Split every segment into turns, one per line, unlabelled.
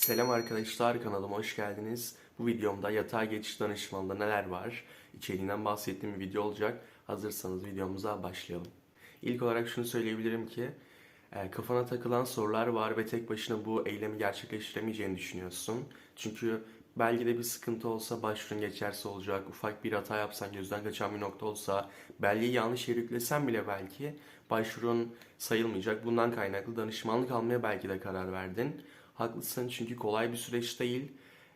Selam arkadaşlar kanalıma hoş geldiniz. Bu videomda yatay geçiş danışmanında neler var içeriğinden bahsettiğim bir video olacak. Hazırsanız videomuza başlayalım. İlk olarak şunu söyleyebilirim ki e, kafana takılan sorular var ve tek başına bu eylemi gerçekleştiremeyeceğini düşünüyorsun. Çünkü belgede bir sıkıntı olsa başvurun geçerse olacak, ufak bir hata yapsan gözden kaçan bir nokta olsa, belgeyi yanlış yere yüklesen bile belki başvurun sayılmayacak. Bundan kaynaklı danışmanlık almaya belki de karar verdin. Haklısın çünkü kolay bir süreç değil.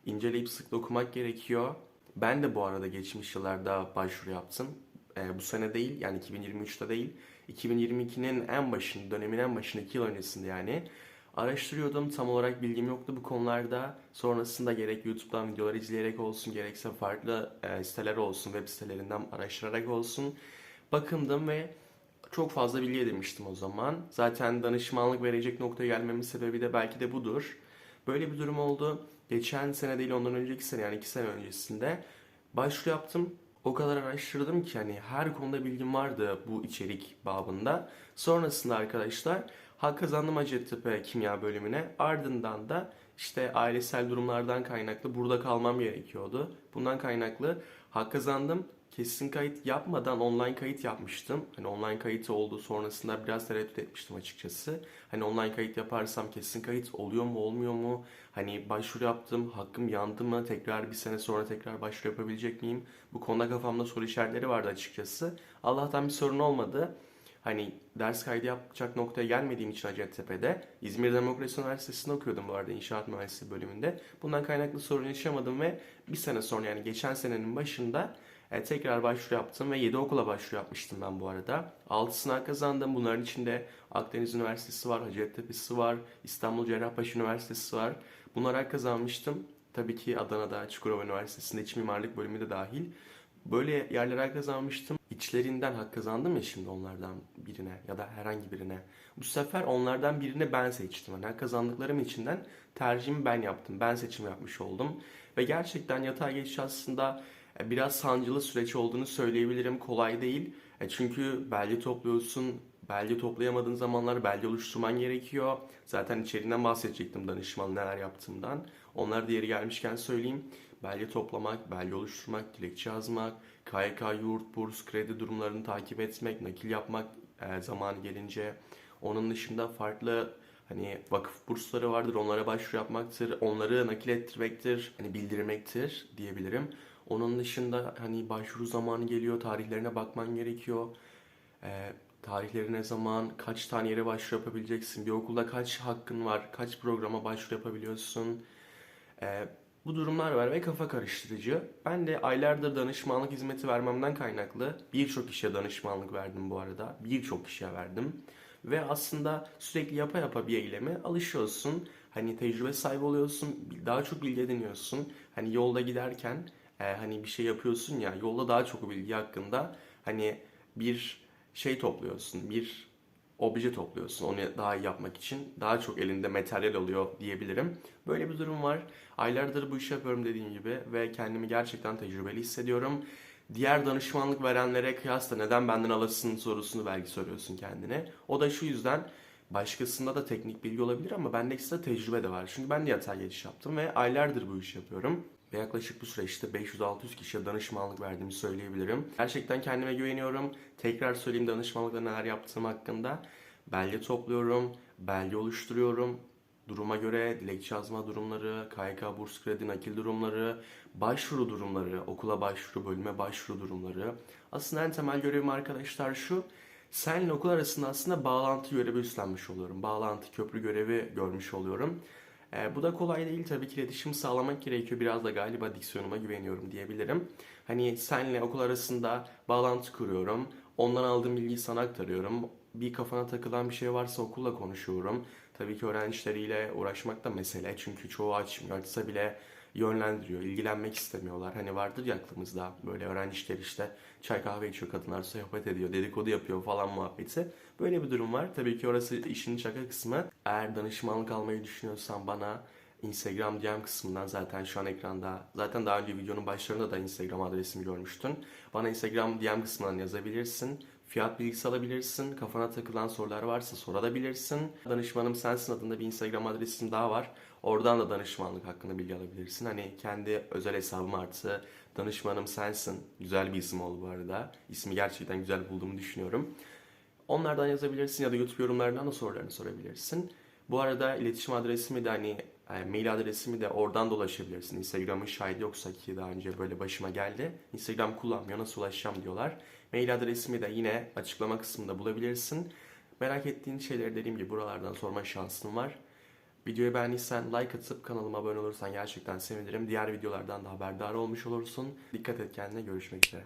İnceleyip sık okumak gerekiyor. Ben de bu arada geçmiş yıllarda başvuru yaptım. Ee, bu sene değil yani 2023'te değil. 2022'nin en başında, dönemin en başında 2 yıl öncesinde yani. Araştırıyordum tam olarak bilgim yoktu bu konularda. Sonrasında gerek YouTube'dan videolar izleyerek olsun gerekse farklı e, siteler olsun web sitelerinden araştırarak olsun. Bakındım ve çok fazla bilgi edinmiştim o zaman. Zaten danışmanlık verecek noktaya gelmemin sebebi de belki de budur. Böyle bir durum oldu. Geçen sene değil ondan önceki sene yani iki sene öncesinde başvuru yaptım. O kadar araştırdım ki hani her konuda bilgim vardı bu içerik babında. Sonrasında arkadaşlar hak kazandım Hacettepe Kimya bölümüne. Ardından da işte ailesel durumlardan kaynaklı burada kalmam gerekiyordu. Bundan kaynaklı hak kazandım. Kesin kayıt yapmadan online kayıt yapmıştım. Hani online kayıt oldu sonrasında biraz tereddüt etmiştim açıkçası. Hani online kayıt yaparsam kesin kayıt oluyor mu olmuyor mu? Hani başvuru yaptım hakkım yandı mı? Tekrar bir sene sonra tekrar başvuru yapabilecek miyim? Bu konuda kafamda soru işaretleri vardı açıkçası. Allah'tan bir sorun olmadı. Hani ders kaydı yapacak noktaya gelmediğim için Hacettepe'de İzmir Demokrasi Üniversitesi'nde okuyordum bu arada inşaat mühendisliği bölümünde. Bundan kaynaklı sorun yaşamadım ve bir sene sonra yani geçen senenin başında e, tekrar başvuru yaptım ve 7 okula başvuru yapmıştım ben bu arada. 6 sınav kazandım. Bunların içinde Akdeniz Üniversitesi var, Hacettepe'si var, İstanbul Cerrahpaşa Üniversitesi var. Bunlara kazanmıştım. Tabii ki Adana'da Çukurova Üniversitesi'nde iç mimarlık bölümü de dahil. Böyle yerlere kazanmıştım. İçlerinden hak kazandım ya şimdi onlardan birine ya da herhangi birine. Bu sefer onlardan birini ben seçtim. Yani kazandıklarım içinden tercihimi ben yaptım. Ben seçim yapmış oldum. Ve gerçekten yatay geçiş aslında biraz sancılı süreç olduğunu söyleyebilirim. Kolay değil. E, Çünkü belge topluyorsun. Belge toplayamadığın zamanlar belge oluşturman gerekiyor. Zaten içeriğinden bahsedecektim danışman neler yaptığımdan. Onları diğeri gelmişken söyleyeyim. Belge toplamak, belge oluşturmak, dilekçe yazmak, KYK, yurt, burs, kredi durumlarını takip etmek, nakil yapmak e, zamanı gelince. Onun dışında farklı hani vakıf bursları vardır onlara başvuru yapmaktır, onları nakil ettirmektir, hani bildirmektir diyebilirim. Onun dışında hani başvuru zamanı geliyor, tarihlerine bakman gerekiyor. Ee, tarihleri ne zaman, kaç tane yere başvuru yapabileceksin, bir okulda kaç hakkın var, kaç programa başvuru yapabiliyorsun. Ee, bu durumlar var ve kafa karıştırıcı. Ben de aylardır danışmanlık hizmeti vermemden kaynaklı birçok kişiye danışmanlık verdim bu arada. Birçok kişiye verdim. Ve aslında sürekli yapa yapa bir eyleme alışıyorsun. Hani tecrübe sahibi oluyorsun, daha çok bilgi ediniyorsun. Hani yolda giderken e, hani bir şey yapıyorsun ya yolda daha çok bilgi hakkında hani bir şey topluyorsun, bir obje topluyorsun onu daha iyi yapmak için. Daha çok elinde materyal oluyor diyebilirim. Böyle bir durum var. Aylardır bu işi yapıyorum dediğim gibi ve kendimi gerçekten tecrübeli hissediyorum. Diğer danışmanlık verenlere kıyasla neden benden alırsın sorusunu belki soruyorsun kendine. O da şu yüzden başkasında da teknik bilgi olabilir ama bende ekstra tecrübe de var. Çünkü ben de yatay geçiş yaptım ve aylardır bu işi yapıyorum. Ve yaklaşık bu süreçte 500-600 kişiye danışmanlık verdiğimi söyleyebilirim. Gerçekten kendime güveniyorum. Tekrar söyleyeyim danışmanlıkta neler yaptığım hakkında. Belge topluyorum, belge oluşturuyorum. Duruma göre dilekçe yazma durumları, KYK burs kredi nakil durumları, başvuru durumları, okula başvuru, bölüme başvuru durumları. Aslında en temel görevim arkadaşlar şu. Senle okul arasında aslında bağlantı görevi üstlenmiş oluyorum. Bağlantı, köprü görevi görmüş oluyorum. E, bu da kolay değil tabii ki iletişim sağlamak gerekiyor. Biraz da galiba diksiyonuma güveniyorum diyebilirim. Hani senle okul arasında bağlantı kuruyorum. Ondan aldığım bilgiyi sana aktarıyorum. Bir kafana takılan bir şey varsa okulla konuşuyorum. Tabii ki öğrencileriyle uğraşmak da mesele. Çünkü çoğu açmıyor. Açsa bile yönlendiriyor. ilgilenmek istemiyorlar. Hani vardır ya aklımızda böyle öğrenciler işte çay kahve içiyor kadınlar sohbet ediyor dedikodu yapıyor falan muhabbeti. Böyle bir durum var. Tabii ki orası işin şaka kısmı. Eğer danışmanlık almayı düşünüyorsan bana Instagram DM kısmından zaten şu an ekranda zaten daha önce videonun başlarında da Instagram adresimi görmüştün. Bana Instagram DM kısmından yazabilirsin fiyat bilgisi alabilirsin. Kafana takılan sorular varsa sorabilirsin. Danışmanım sensin adında bir Instagram adresim daha var. Oradan da danışmanlık hakkında bilgi alabilirsin. Hani kendi özel hesabım artı danışmanım sensin. Güzel bir isim oldu bu arada. İsmi gerçekten güzel bulduğumu düşünüyorum. Onlardan yazabilirsin ya da YouTube yorumlarından da sorularını sorabilirsin. Bu arada iletişim adresimi de hani e, mail adresimi de oradan da ulaşabilirsin. Instagram'ın şahidi yoksa ki daha önce böyle başıma geldi. Instagram kullanmıyor nasıl ulaşacağım diyorlar. Mail adresimi de yine açıklama kısmında bulabilirsin. Merak ettiğin şeyleri dediğim gibi buralardan sorma şansın var. Videoyu beğendiysen like atıp kanalıma abone olursan gerçekten sevinirim. Diğer videolardan da haberdar olmuş olursun. Dikkat et kendine görüşmek üzere.